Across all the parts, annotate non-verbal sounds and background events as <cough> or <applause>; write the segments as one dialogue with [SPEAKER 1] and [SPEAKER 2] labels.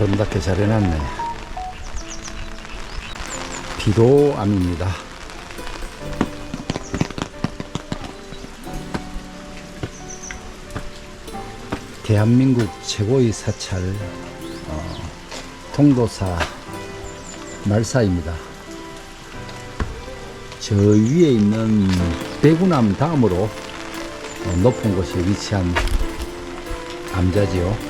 [SPEAKER 1] 아름답게 잘 해놨네. 비도 암입니다. 대한민국 최고의 사찰 어, 통도사 말사입니다. 저 위에 있는 대구남 다음으로 어, 높은 곳에 위치한 암자지요.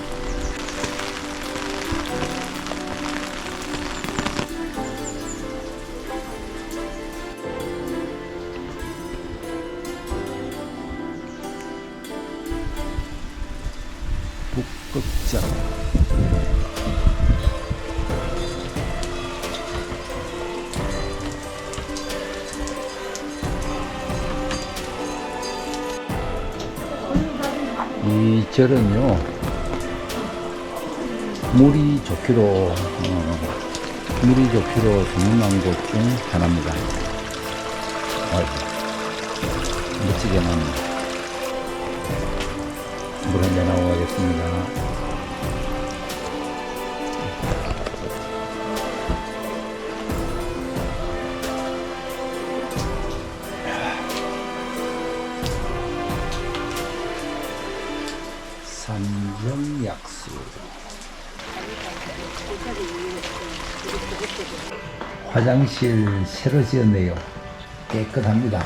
[SPEAKER 1] 이 절은요 물이 좋기로 어, 물이 좋기로 소문난 곳 중 하나입니다. 아이고, 멋지게 나옵니다. 물 한잔 하고 가겠습니다. 약수 화장실 새로 지었네요. 깨끗합니다.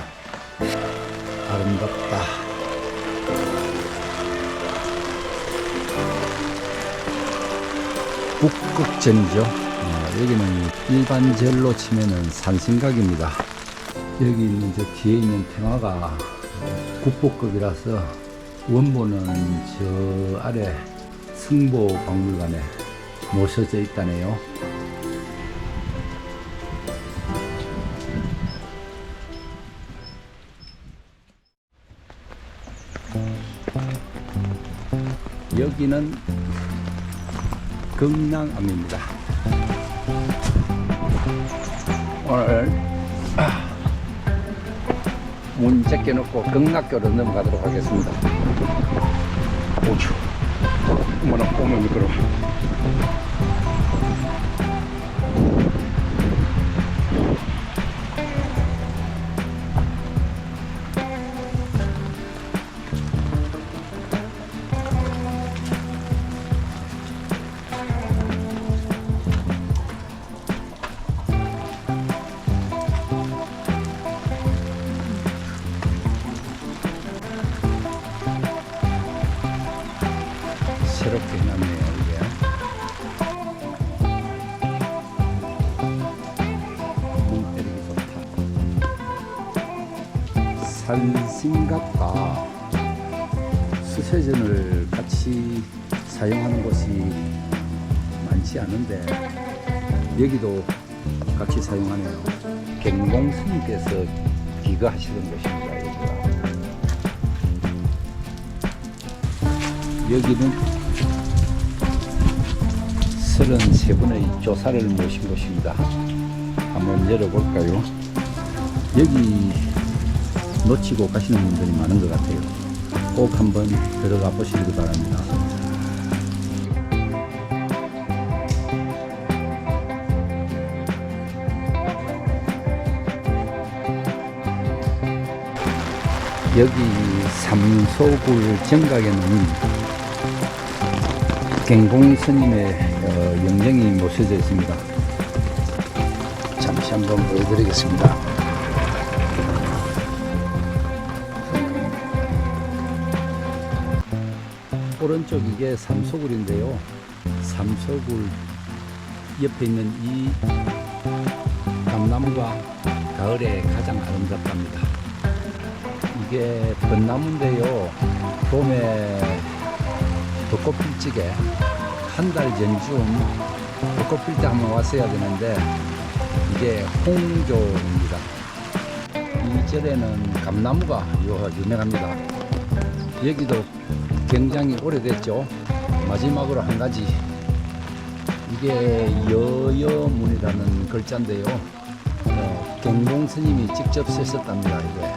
[SPEAKER 1] 아름답다. 북극전이죠. 어, 여기는 일반 절로 치면은 산신각입니다. 여기 있는 저 뒤에 있는 테마가 국보급이라서 원본은 저 아래 승보 박물관에 모셔져 있다네요. 여기는 금낭암입니다. 오늘 아, 문 제껴놓고 극락교로 넘어가도록 하겠습니다. 어머 산신각과 수세전을 같이 사용하는 곳이 많지 않은데 여기도 같이 사용하네요. 갱공 스님께서 기거하시던 곳입니다. 여기가. 여기는 33분의 조사를 모신 곳입니다. 한번 열어볼까요? 여기 놓치고 가시는 분들이 많은 것 같아요. 꼭 한번 들어가 보시기 바랍니다. 여기 삼소굴 정각에는 갱공 스님의 어, 영정이 모셔져 있습니다. 잠시 한번 보여드리겠습니다. 오른쪽 이게 삼소굴인데요. 삼소굴 옆에 있는 이 감나무가 가을에 가장 아름답답니다. 이게 벚나무인데요. 봄에 벚꽃 필 적에 한달 전쯤 벚꽃 필 때 한번 왔어야 되는데 이게 홍조입니다. 이 절에는 감나무가 유- 유명합니다. 여기도 굉장히 오래됐죠. 마지막으로 한 가지 이게 여여문이라는 글자인데요. 어, 경공 스님이 직접 쓰셨답니다. 이게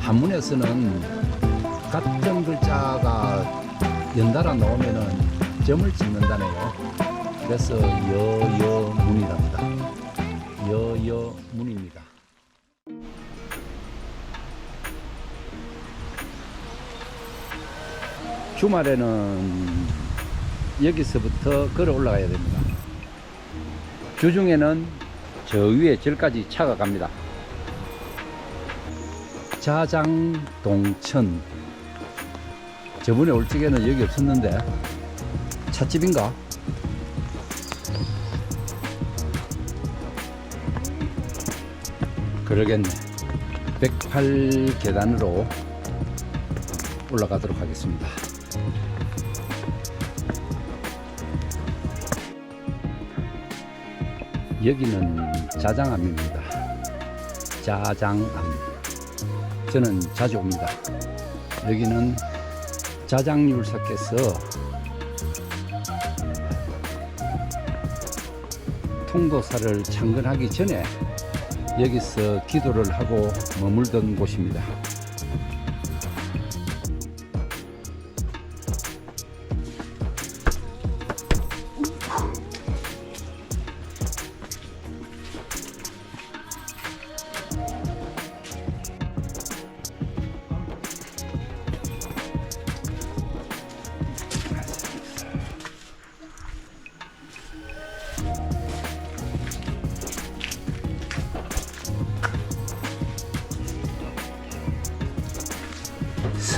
[SPEAKER 1] 한문에서는 같은 글자가 연달아 나오면은 점을 찍는다네요. 그래서 여여문이랍니다. 여여문입니다. 주말에는 여기서부터 걸어 올라가야 됩니다. 주중에는 저 위에 절까지 차가 갑니다. 자장동천. 저번에 올 적에는 여기 없었는데 찻집인가? 그러겠네. 108 계단으로 올라가도록 하겠습니다. 여기는 자장암입니다. 자장암. 저는 자주 옵니다. 여기는 자장률사께서 통도사를 창건하기 전에 여기서 기도를 하고 머물던 곳입니다.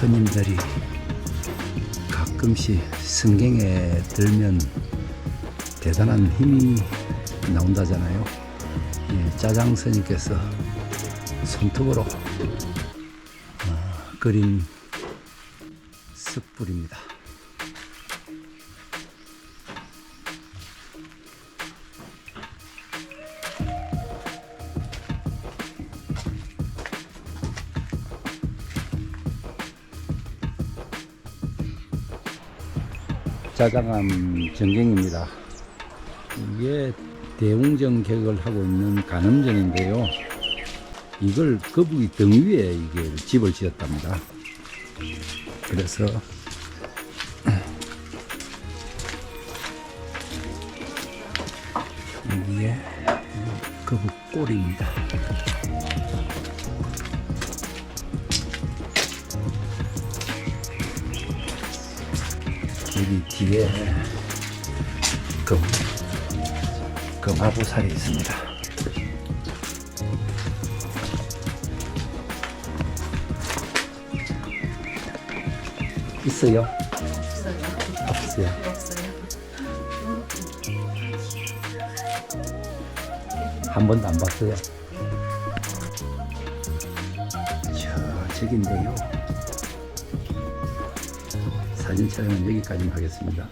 [SPEAKER 1] 스님들이 가끔씩 성경에 들면 대단한 힘이 나온다잖아요. 예, 짜장 스님께서 손톱으로 어, 그린 습불입니다. 짜장암 전경입니다. 이게 대웅정 계획을 하고 있는 간음전인데요. 이걸 거북이 등 위에 이게 집을 지었답니다. 그래서 <clears throat> 이게 거북 꼴입니다. 여기 뒤에 금, 금화보살이 있습니다. 있어요?
[SPEAKER 2] 없어요.
[SPEAKER 1] 한 번도 안 봤어요. 저, 저긴데요. 사진 촬영은 여기까지만 하겠습니다.